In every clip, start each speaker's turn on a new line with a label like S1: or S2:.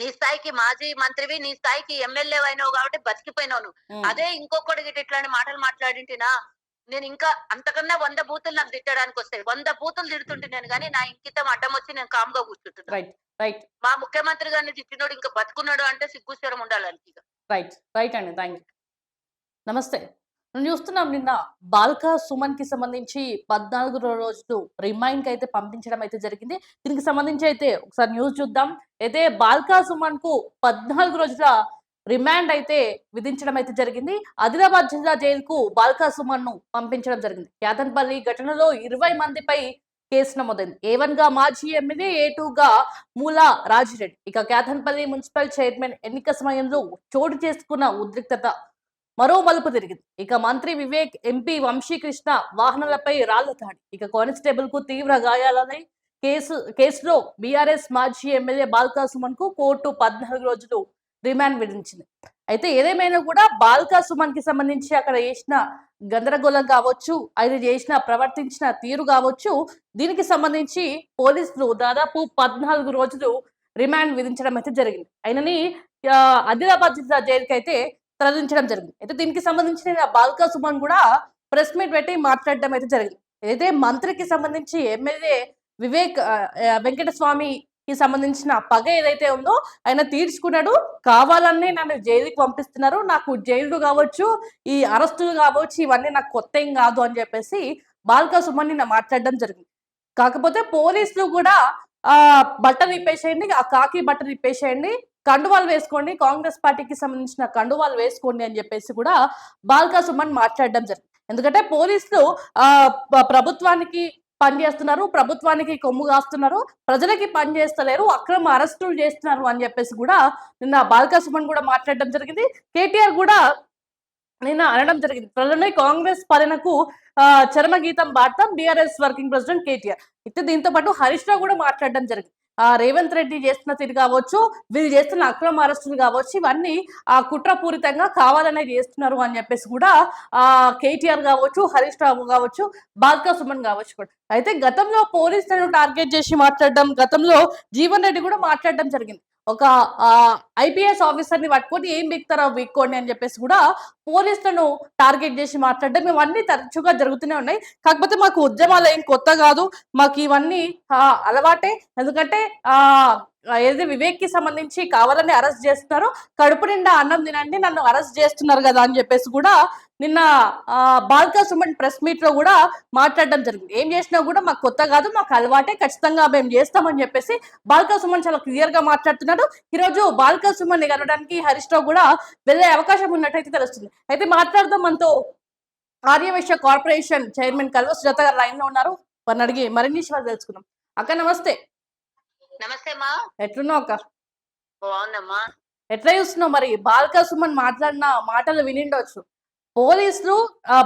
S1: నీ స్థాయికి మాజీ మంత్రివి నీ స్థాయికి ఎమ్మెల్యే అయినావు కాబట్టి బతికిపోయినావు అదే ఇంకొకటి ఇట్లాంటి మాటలు మాట్లాడింటినా నేను ఇంకా అంతకన్నా వంద బూతులు నాకు తిట్టడానికి వస్తాయి. వంద బూతులు తిడుతుంటే నేను కానీ నా ఇంకితం అడ్డం వచ్చి నేను కామ్గా కూర్చుంటున్నా.
S2: రైట్ రైట్
S1: మా ముఖ్యమంత్రి గారిని తిట్టినోడు ఇంకా బతుకున్నాడు అంటే సిగ్గుస్వరం ఉండాలని ఇక.
S2: రైట్ రైట్ అండి. థ్యాంక్ యూ నమస్తే. చూస్తున్నాం నిన్న బాల్కా సుమన్కి సంబంధించి పద్నాలుగు రోజులు రిమైండ్కి అయితే పంపించడం అయితే జరిగింది. దీనికి సంబంధించి అయితే ఒకసారి న్యూస్ చూద్దాం. అయితే బాల్కా సుమన్కు పద్నాలుగు రోజుల రిమాండ్ అయితే విధించడం అయితే జరిగింది. ఆదిలాబాద్ జిల్లా జైలుకు బాల్కా సుమన్ను పంపించడం జరిగింది. యాదన్పల్లి ఘటనలో ఇరవై మందిపై కేసు నమోదైంది. ఏ వన్గా మాజీ ఎమ్మెల్యే ఏ టూ గా మూలా రాజిరెడ్డి. ఇక క్యాథన్పల్లి మున్సిపల్ చైర్మన్ ఎన్నిక సమయంలో చోటు చేసుకున్న ఉద్రిక్తత మరో మలుపు తిరిగింది. ఇక మంత్రి వివేక్ ఎంపీ వంశీకృష్ణ వాహనాలపై రాళ్ళ దాడి. ఇక కానిస్టేబుల్కు తీవ్ర గాయాలని కేసు కేసులో బీఆర్ఎస్ మాజీ ఎమ్మెల్యే బాల్కా సుమన్కు కోర్టు పద్నాలుగు రోజులు రిమాండ్ విధించింది. అయితే ఏదేమైనా కూడా బాల్కా సుమన్కి సంబంధించి అక్కడ చేసిన గందరగోళం కావచ్చు ఆయన చేసిన ప్రవర్తించిన తీరు కావచ్చు దీనికి సంబంధించి పోలీసులు దాదాపు పద్నాలుగు రోజులు రిమాండ్ విధించడం అయితే జరిగింది. ఆయనని ఆదిలాబాద్ జిల్లా జైలుకి అయితే తరలించడం జరిగింది. అయితే దీనికి సంబంధించిన బాల్కా సుమన్ కూడా ప్రెస్ మీట్ పెట్టి మాట్లాడడం అయితే జరిగింది. అయితే మంత్రికి సంబంధించి ఎమ్మెల్యే వివేక్ వెంకటస్వామి కి సంబంధించిన పగ ఏదైతే ఉందో ఆయన తీర్చుకున్నాడు. కావాలనే నన్ను జైలుకి పంపిస్తున్నారు. నాకు జైలు కావచ్చు ఈ అరెస్టులు కావచ్చు ఇవన్నీ నాకు కొత్త ఏం కాదు అని చెప్పేసి బాల్కా సుమన్ నిన్న మాట్లాడడం జరిగింది. కాకపోతే పోలీసులు కూడా ఆ బట్టలు ఇప్పేసేయండి ఆ కాకి బట్టలు ఇప్పేసేయండి కండువాలు వేసుకోండి కాంగ్రెస్ పార్టీకి సంబంధించిన కండువాలు వేసుకోండి అని చెప్పేసి కూడా బాల్కా సుమన్ మాట్లాడడం జరిగింది. ఎందుకంటే పోలీసులు ఆ ప్రభుత్వానికి పనిచేస్తున్నారు ప్రభుత్వానికి కొమ్ము కాస్తున్నారు ప్రజలకి పని చేస్తలేరు అక్రమ అరెస్టులు చేస్తున్నారు అని చెప్పేసి కూడా నిన్న బాల్కా సుమన్ కూడా మాట్లాడడం జరిగింది. కేటీఆర్ కూడా నిన్న అనడం జరిగింది. త్వరలోనే కాంగ్రెస్ పాలనకు ఆ, చరమగీతం పాడతాం బీఆర్ఎస్ వర్కింగ్ ప్రెసిడెంట్ కేటీఆర్. అయితే దీంతో పాటు హరీష్ రావు కూడా మాట్లాడడం జరిగింది. రేవంత్ రెడ్డి చేస్తున్న తీరు కావచ్చు వీళ్ళు చేస్తున్న అక్రమ అరెస్టులు కావచ్చు ఇవన్నీ ఆ కుట్రపూరితంగా కావాలనే చేస్తున్నారు అని చెప్పేసి కూడా ఆ కేటీఆర్ కావచ్చు హరీష్ రావు కావచ్చు బాల్కా సుమన్ కావచ్చు కూడా. అయితే గతంలో పోలీసులను టార్గెట్ చేసి మాట్లాడడం గతంలో జీవన్ రెడ్డి కూడా మాట్లాడడం జరిగింది. ఒక ఐపీఎస్ ఆఫీసర్ని పట్టుకొని ఏం బిక్తారో బిక్కోండి అని చెప్పేసి కూడా పోలీసులను టార్గెట్ చేసి మాట్లాడడం ఇవన్నీ తరచుగా జరుగుతూనే ఉన్నాయి. కాకపోతే మాకు ఉద్యమాలు ఏం కొత్త కాదు. మాకు ఇవన్నీ అలవాటే. ఎందుకంటే ఆ ఏదైతే వివేక్కి సంబంధించి కావాలని అరెస్ట్ చేస్తున్నారో. కడుపు నిండా అన్నం తినండి నన్ను అరెస్ట్ చేస్తున్నారు కదా అని చెప్పేసి కూడా నిన్న బాల్కా సుమన్ ప్రెస్ మీట్లో కూడా మాట్లాడడం జరిగింది. ఏం చేసినా కూడా మాకు కొత్త కాదు మాకు అలవాటే. ఖచ్చితంగా మేము చేస్తామని చెప్పేసి బాల్కా సుమన్ చాలా క్లియర్గా మాట్లాడుతున్నాడు ఈరోజు బాల్కా సుమన్ని కలవడానికి హరీష్ రావు కూడా వెళ్ళే అవకాశం ఉన్నట్టయితే తెలుస్తుంది. అయితే మాట్లాడదాం మనతో ఆర్యవైశ్య కార్పొరేషన్ చైర్మన్ కల్వ సుజాత గారు లైన్లో ఉన్నారు. వారిని అడిగి మరిన్ని విషయాలు తెలుసుకున్నాం అక్క నమస్తే.
S1: నమస్తే మా
S2: ఎట్లున్నావు అక్క?
S1: బాగుందమ్మా
S2: ఎట్లా చూస్తున్నావు మరి? బాల్కా సుమన్ మాట్లాడిన మాటలు వినిండొచ్చు. పోలీసులు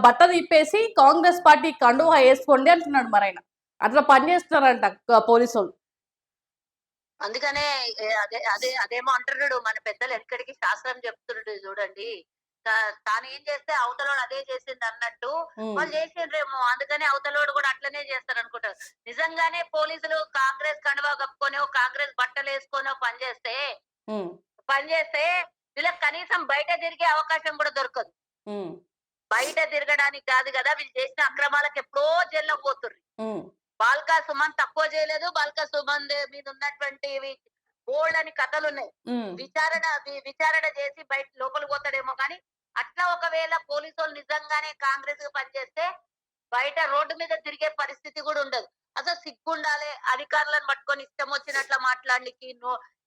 S2: బట్టలు ఇప్పేసి కాంగ్రెస్ పార్టీ కండువా వేసుకోండి అంటున్నాడు మరి ఆయన అట్లా పనిచేస్తున్నారంట ఆ, పోలీసు వాళ్ళు
S1: అందుకనే అదే అదే అదేమో అంటున్నాడు. మన పెద్దలు ఎక్కడికి శాస్త్రం చెప్తున్నాడు చూడండి. తాను ఏం చేస్తే అవతలోడు అదే చేసింది అన్నట్టు వాళ్ళు చేసిండ్రేమో. అందుకనే అవతలోడు కూడా అట్లనే చేస్తారు అనుకుంటారు. నిజంగానే పోలీసులు కాంగ్రెస్ కండువా కప్పుకొనో కాంగ్రెస్ బట్టలు వేసుకొనో పనిచేస్తే పనిచేస్తే వీళ్ళకి కనీసం బయట తిరిగే అవకాశం కూడా దొరకదు. బయట తిరగడానికి కాదు కదా వీళ్ళు చేసిన అక్రమాలకు ఎప్పుడో జైల్లో పోతుర్రు. బాల్కా సుమన్ తక్కువ చేయలేదు. బాల్కా సుమన్ మీద ఉన్నటువంటి బోల్డ్ అని కథలు ఉన్నాయి విచారణ విచారణ చేసి బయట లోపలికి పోతాడేమో కానీ అట్లా ఒకవేళ పోలీసు వాళ్ళు నిజంగానే కాంగ్రెస్కి పనిచేస్తే బయట రోడ్డు మీద తిరిగే పరిస్థితి కూడా ఉండదు అసలు సిగ్గుండాలి అధికారులను పట్టుకొని ఇష్టం వచ్చినట్ల మాట్లాడడానికి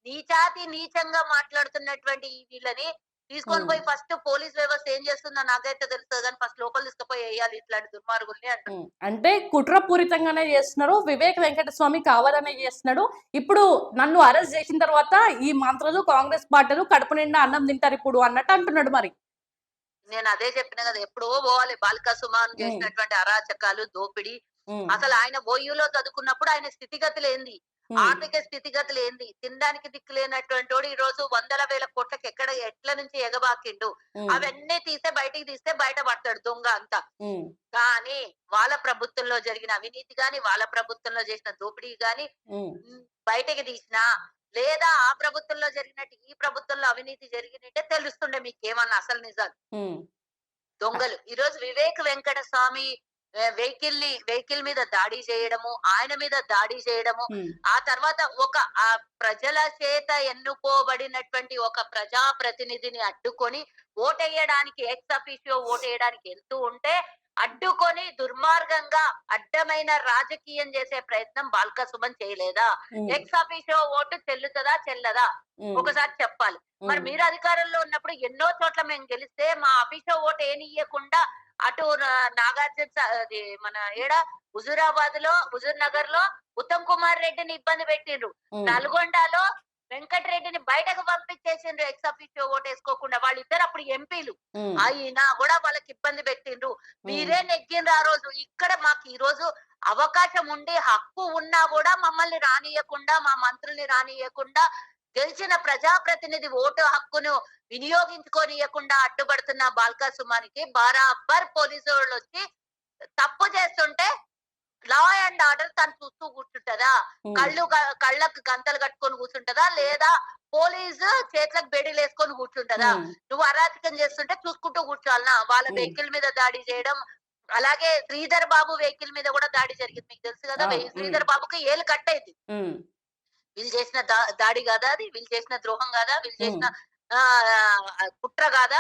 S1: నీచాతి నీచంగా మాట్లాడుతున్నటువంటి ఈ వీళ్ళని తీసుకొని. పోయి ఫస్ట్ పోలీస్ వ్యవస్థ ఏం చేస్తుందో నాకైతే తెలుస్తుంది కానీ ఫస్ట్ లోపల తీసుకుపోయి వేయాలి ఇట్లాంటి దుర్మార్గుల్ని అంటారు
S2: ఉమ్. అంటే కుట్రపూరితంగానే చేస్తున్నారు వివేక్ వెంకటస్వామి కావాలనే చేస్తున్నాడు ఇప్పుడు నన్ను అరెస్ట్ చేసిన తర్వాత ఈ మంత్రులు కాంగ్రెస్ పార్టీలు కడుపు నిండా అన్నం తింటారు ఇప్పుడు అన్నట్టు అంటున్నాడు మరి
S1: నేను అదే చెప్పిన కదా ఎప్పుడో పోవాలి. బాలికా సుమాన్ చేసినటువంటి అరాచకాలు దోపిడీ. అసలు ఆయన ఓయూలో చదువుకున్నప్పుడు ఆయన స్థితిగతులు ఏంది ఆర్థిక స్థితిగతులు ఏంది తినడానికి దిక్కు లేనటువంటి వాడు ఈ రోజు వందల వేల కోట్లకి ఎక్కడ ఎట్ల నుంచి ఎగబాకిండు? అవన్నీ తీస్తే బయటికి తీస్తే బయట పడతాడు దొంగ అంతా. కానీ వాళ్ళ ప్రభుత్వంలో జరిగిన అవినీతి గాని వాళ్ళ ప్రభుత్వంలో చేసిన దోపిడీ గాని బయటకి తీసినా లేదా ఆ ప్రభుత్వంలో జరిగినట్టు ఈ ప్రభుత్వంలో అవినీతి జరిగినట్టే తెలుస్తుండే మీకు ఏమన్నా అసలు నిజాలు? దొంగలు. ఈ రోజు వివేక్ వెంకట స్వామి వెహికల్ని వెహికల్ మీద దాడి చేయడము ఆయన మీద దాడి చేయడము ఆ తర్వాత ఒక ఆ ప్రజల చేత ఎన్నుకోబడినటువంటి ఒక ప్రజా ప్రతినిధిని అడ్డుకొని ఓటేయడానికి ఎక్స్ అఫీషియో ఓటేయడానికి వెళ్తూ ఉంటే అడ్డుకొని దుర్మార్గంగా అడ్డమైన రాజకీయం చేసే ప్రయత్నం బాల్క సుమన్ చేయలేదా? ఎక్స్ అఫీషియో ఓటు చెల్లుతుందా చెల్లదా? ఒకసారి చెప్పాలి. మరి మీరు అధికారంలో ఉన్నప్పుడు ఎన్నో చోట్ల మేము గెలిస్తే మా ఆఫీస్ ఓటు ఏనియకుండా అటు నాగార్జున అది మన ఏడ? హుజూరాబాద్లో హుజూర్ నగర్లో ఉత్తమ్ కుమార్ రెడ్డిని ఇబ్బంది పెట్టిండ్రు. నల్గొండలో వెంకటరెడ్డిని బయటకు పంపించేసిండ్రు ఎక్స్ ఆఫీస్ ఓటు వేసుకోకుండా వాళ్ళిద్దరు అప్పుడు ఎంపీలు. అయినా కూడా వాళ్ళకి ఇబ్బంది పెట్టిండ్రు. మీరే నెగ్గిండ్రు ఆ రోజు. ఇక్కడ మాకు ఈ రోజు అవకాశం ఉండి హక్కు ఉన్నా కూడా మమ్మల్ని రానియకుండా మా మంత్రుల్ని రానియకుండా గెలిచిన ప్రజాప్రతినిధి ఓటు హక్కును వినియోగించుకోనియకుండా అడ్డుపడుతున్న బాల్కా సుమానికి బరాబర్ పోలీసు వాళ్ళు వచ్చి తప్పు చేస్తుంటే లా అండ్ ఆర్డర్ తను చూస్తూ కూర్చుంటదా? కళ్ళు కళ్ళకు గంతలు కట్టుకొని కూర్చుంటదా? లేదా పోలీసు చేతులకు బెడీలు వేసుకొని కూర్చుంటదా? నువ్వు అరాచకం చేస్తుంటే చూసుకుంటూ కూర్చోవాలనా? వాళ్ళ. వెహికల్ మీద దాడి చేయడం అలాగే శ్రీధర్ బాబు వెహికల్ మీద కూడా దాడి జరిగింది. మీకు తెలుసు కదా శ్రీధర్ బాబుకి ఏలు కట్ అయింది.
S2: ఉమ్,
S1: వీళ్ళు చేసిన దా- దాడి కాదా అది? వీళ్ళు చేసిన ద్రోహం కాదా? వీళ్ళు చేసిన కుట్ర కాదా?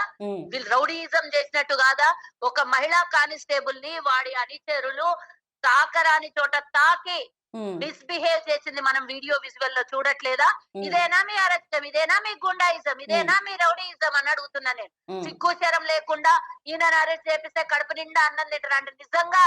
S1: వీళ్ళు రౌడీయిజం చేసినట్టు కాదా? ఒక మహిళా కానిస్టేబుల్ని వాడి అనుచరులు తాకరాని చోట తాకి మిస్బిహేవ్ చేసింది మనం వీడియో విజువల్లో చూడట్లేదా? ఇదేనా మీ అరెస్టం ఇదేనా మీ గుండాయిజం? ఇదేనా మీ రౌడీయిజం అని అడుగుతున్నా నేను.
S2: ఉమ్,
S1: సిగ్గు శరం లేకుండా ఈయన అరెస్ట్ చేపిస్తే కడుపు నిండా అన్నం తింటారు అంటే నిజంగా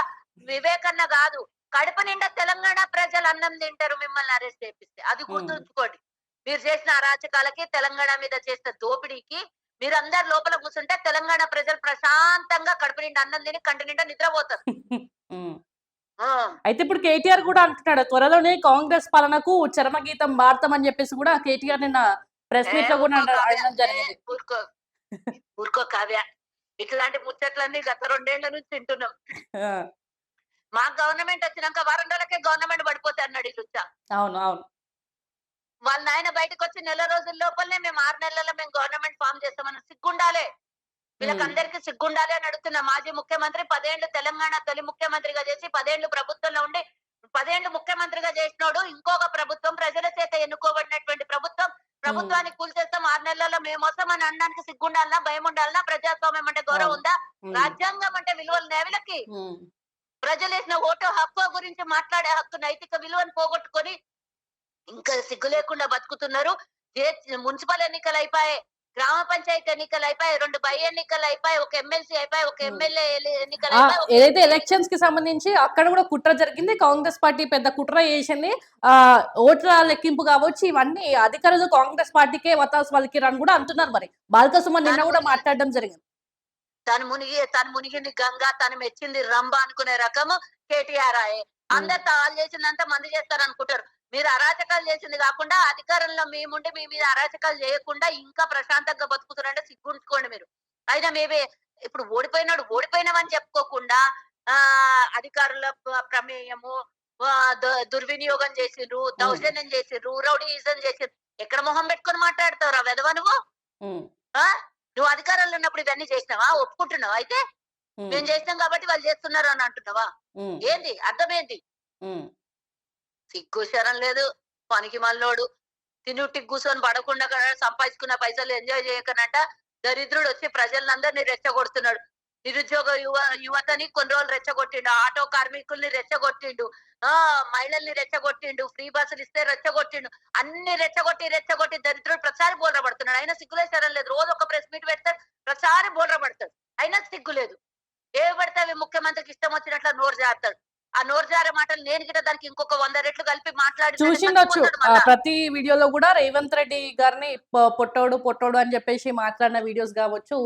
S1: వివేకన్న కాదు. కడుపు నిండా తెలంగాణ ప్రజలు అన్నం తింటారు మిమ్మల్ని అరెస్ట్ చేపిస్తే. అది గుర్తుంచుకోండి. మీరు చేసిన అరాచకాలకి తెలంగాణ మీద చేసిన దోపిడీకి మీరందరు లోపల కూర్చుంటే తెలంగాణ ప్రజలు ప్రశాంతంగా కడుపు నిండా అన్నం తిని కంటి నిండా నిద్రపోతారు.
S2: అయితే ఇప్పుడు కేటీఆర్ కూడా అంటున్నాడు త్వరలోనే కాంగ్రెస్ పాలనకు చరమగీతం వాడతామని చెప్పేసి కూడా కేటీఆర్ నిన్న ప్రెస్ మీట్లో కూడా
S1: ఊరుకో
S2: అన్న-
S1: కావ్య,
S2: జరిగింది.
S1: ఊరుకో ఇట్లాంటి ముచ్చట్లన్నీ గత రెండేళ్ళ నుంచి తింటున్నాం. మా గవర్నమెంట్ వచ్చినాక వారం రోజులకే గవర్నమెంట్ పడిపోతే అన్నాడు ఈ
S2: అవును అవును.
S1: వాళ్ళ నాయన బయటకు వచ్చి నెల రోజుల లోపలనే మేము ఆరు నెలల్లో మేము గవర్నమెంట్ ఫామ్ చేస్తామని సిగ్గుండాలే. వీళ్ళకందరికీ సిగ్గుండాలి అని అడుగుతున్న. మాజీ ముఖ్యమంత్రి పదేళ్ళు తెలంగాణ తొలి ముఖ్యమంత్రిగా చేసి పదేళ్ళు ప్రభుత్వంలో ఉండి పదేళ్ళు ముఖ్యమంత్రిగా చేసినోడు ఇంకొక ప్రభుత్వం ప్రజల చేత ఎన్నుకోబడినటువంటి ప్రభుత్వం. ప్రభుత్వాన్ని కూల్చేస్తాం. ఆరు నెలల్లో మేము వస్తామని అనడానికి సిగ్గుండాలనా? భయం ఉండాలనా ప్రజాస్వామ్యం అంటే గౌరవం ఉందా? రాజ్యాంగం అంటే విలువలు నేవిలకి
S2: ఉమ్,
S1: ప్రజలు వేసిన ఓటు హక్కు గురించి మాట్లాడే హక్కు నైతిక విలువను పోగొట్టుకొని ఇంకా సిగ్గు లేకుండా బతుకుతున్నారు. మున్సిపల్ ఎన్నికలు అయిపోయాయి. గ్రామ పంచాయతీ ఎన్నికలు అయిపోయాయి రెండు బై ఎన్నికలు అయిపోయాయి ఒక ఎమ్మెల్సీ అయిపోయి ఒక. ఎమ్మెల్యే ఎన్నికలు అయిపోయి
S2: ఏదైతే ఎలక్షన్స్కి సంబంధించి అక్కడ కూడా కుట్ర జరిగింది. కాంగ్రెస్ పార్టీ పెద్ద కుట్ర చేసింది. ఆ ఓట్ల లెక్కింపు కావచ్చు ఇవన్నీ అధికారులు కాంగ్రెస్ పార్టీకే వతాస్ వాళ్ళకి అని కూడా అంటున్నారు మరి. బాలకసుమన్ నిన్న కూడా మాట్లాడడం జరిగింది.
S1: తను మునిగి తను మునిగింది గంగా తను మెచ్చింది రంభ అనుకునే రకము కేటీఆర్ అందరు తాళ్ళు చేసిందంతా మంది చేస్తారు అనుకుంటారు మీరు అరాచకాలు చేసింది కాకుండా అధికారంలో మేముండి మీ మీద అరాచకాలు చేయకుండా ఇంకా ప్రశాంతంగా బతుకుతున్నారంటే సిగ్గుంచుకోండి మీరు. అయినా మేమే ఇప్పుడు ఓడిపోయినాడు ఓడిపోయినామని చెప్పుకోకుండా ఆ అధికారుల ప్ర- ప్రమేయము దుర్వినియోగం చేసిండ్రు దౌర్జన్యం చేసిండ్రు రౌడీయిజం చేసిండ్రు ఎక్కడ మొహం పెట్టుకొని మాట్లాడతావురా వెధవ నువ్వు? నువ్వు అధికారంలో ఉన్నప్పుడు ఇవన్నీ చేసినావా? ఒప్పుకుంటున్నావా అయితే? మేము చేసినాం కాబట్టి వాళ్ళు చేస్తున్నారు అని అంటున్నావా? ఏంది? అర్థం ఏంటి
S2: ఉమ్,
S1: సిగ్గు శరం లేదు పనికి మల్లోడు. తినుటికి కూర్చొని పడకుండా సంపాదించుకున్న పైసలు ఎంజాయ్ చేయకనంట. దరిద్రుడు వచ్చి ప్రజలందరినీ రెచ్చగొడుతున్నాడు. నిరుద్యోగ యువ యువతని కొన్ని రోజులు రెచ్చగొట్టిండు. ఆటో కార్మికుల్ని రెచ్చగొట్టిండు. ఆ మహిళల్ని రెచ్చగొట్టిండు. ఫ్రీ బస్సులు ఇస్తే రెచ్చగొట్టిండు. అన్ని రెచ్చగొట్టి రెచ్చగొట్టి దరిద్రుడు ప్రసారి బోధ్రపడుతున్నాడు అయినా సిగ్గులే శరం లేదు. రోజు ఒక ప్రెస్ మీట్ పెడతాడు ప్రసారి బోధ్ర అయినా సిగ్గు లేదు. ఏ పడితే అవి ముఖ్యమంత్రికి? ఇష్టం వచ్చినట్లు నోరు జారుతాడు. ఆ నోరు జారే మాటలు నేను గిట్ట దానికి ఇంకొక వంద రెట్లు కలిపి మాట్లాడి
S2: చూసిండొచ్చు. ప్రతి వీడియోలో కూడా రేవంత్ రెడ్డి గారిని పొట్టోడు పొట్టోడు అని చెప్పేసి మాట్లాడిన వీడియోస్ కావచ్చు.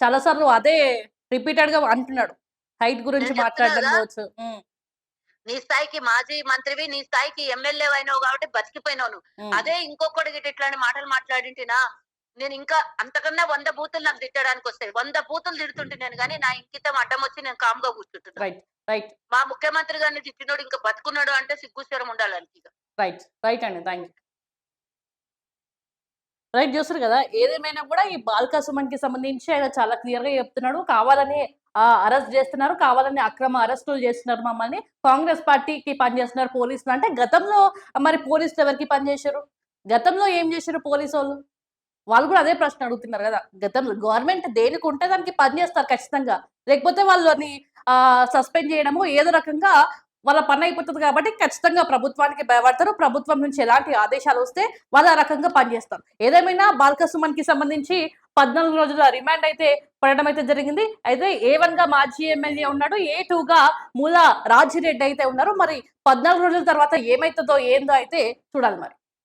S2: చాలా సార్లు అదే రిపీటెడ్గా అంటున్నాడు. హైట్ గురించి మాట్లాడడం కావచ్చు.
S1: నీ స్థాయికి మాజీ మంత్రివి నీ స్థాయికి ఎమ్మెల్యే అయినావు కాబట్టి బతికిపోయినావు అదే ఇంకొకటి ఇట్లాంటి మాటలు మాట్లాడింటినా? నేను ఇంకా అంతకన్నా వంద బూతులు నాకు తిట్టడానికి వస్తాయి. వంద బూతులు తిడుతుంటే నేను కానీ నా ఇంకితం అడ్డం వచ్చి నేను కామ్గా కూర్చుంటున్నా.
S2: రైట్ రైట్
S1: మా ముఖ్యమంత్రి గారిని తిట్టినోడు ఇంకా బతుకున్నాడు అంటే సిగ్గుస్వరం ఉండాలని
S2: రైట్ రైట్ అండి. థ్యాంక్ యూ రైట్ చూస్తారు కదా ఏదేమైనా కూడా ఈ బాల్కా సుమన్కి సంబంధించి ఆయన చాలా క్లియర్గా చెప్తున్నాడు. కావాలని అరెస్ట్ చేస్తున్నారు. కావాలని అక్రమ అరెస్టులు చేస్తున్నారు మమ్మల్ని. కాంగ్రెస్ పార్టీకి పనిచేస్తున్నారు పోలీసులు. అంటే గతంలో మరి పోలీసులు ఎవరికి పనిచేశారు? గతంలో ఏం చేశారు పోలీసు వాళ్ళు వాళ్ళు కూడా అదే ప్రశ్న అడుగుతున్నారు కదా. గతంలో గవర్నమెంట్ దేనికి ఉంటే దానికి పని చేస్తారు ఖచ్చితంగా. లేకపోతే వాళ్ళని సస్పెండ్ చేయడము ఏదో రకంగా వాళ్ళ పని అయిపోతుంది కాబట్టి ఖచ్చితంగా ప్రభుత్వానికి భయపడతారు. ప్రభుత్వం నుంచి ఎలాంటి ఆదేశాలు వస్తే వాళ్ళు ఆ రకంగా పనిచేస్తారు ఏదేమైనా బాల్క సుమన్కి సంబంధించి పద్నాలుగు రోజుల రిమాండ్ అయితే పడడం అయితే జరిగింది. అయితే ఏ వన్గా మాజీ ఎమ్మెల్యే ఉన్నాడు. ఏ టూ గా మూల రాజిరెడ్డి అయితే ఉన్నారు. మరి పద్నాలుగు రోజుల తర్వాత ఏమైతుందో ఏందో అయితే చూడాలి మరి.